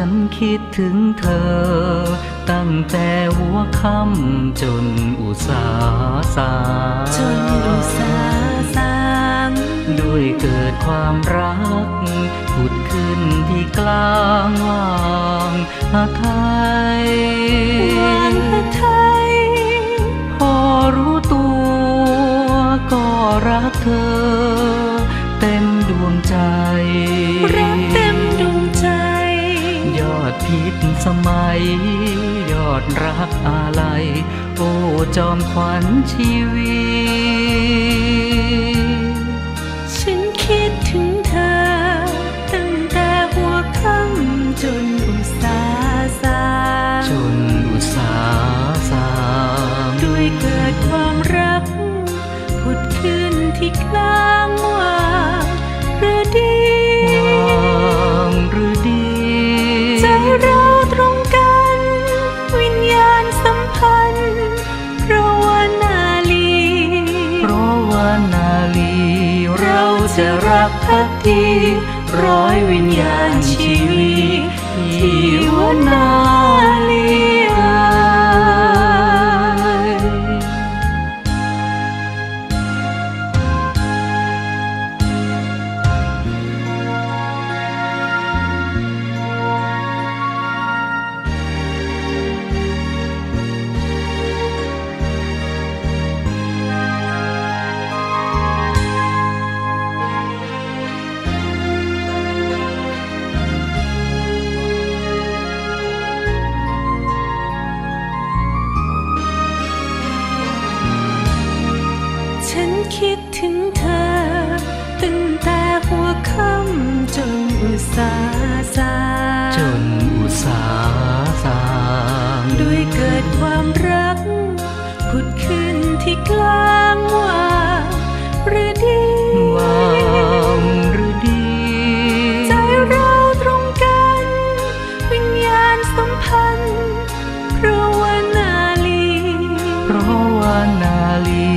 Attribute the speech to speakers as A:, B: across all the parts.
A: ฉันคิดถึงเธอ ตั้งแต่หัวค่ำจนอุตสาสา
B: จนอุตสาสาง
A: ด้วยเกิดความรักผุดขึ้นที่กลางว่างหาไทย
B: วางพระไทย
A: พอรู้ตัวก็รักเธอ มัย ยอดรักอะไรโอ้จอมขวัญชีวิต
B: ฉันคิดถึงเธอ ตั้งแต่หัวค่ำจนอุตสาสา
A: จนอุตสาสาม
B: ด้วยเกิดความรัก ผุดขึ้นที่กลางว่า พั
A: กดีร้อยวิญญาณชีวิต
B: ตสาสาง
A: จนอุตสาสาง
B: ด้วยเกิดความรัก ผุดขึ้นที่กลางว่างหรือดี
A: วางหรือดี
B: ใจเราตรงกัน วิญญาณสัมพันธ์เพราะว่านาลี
A: เพราะว่านาลี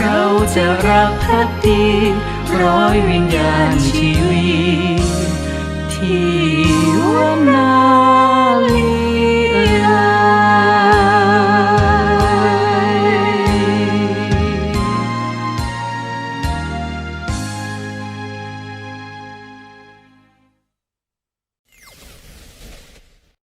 A: เราจะรักพักดีร้อยวิญญาณชีวิต ที่ว่านา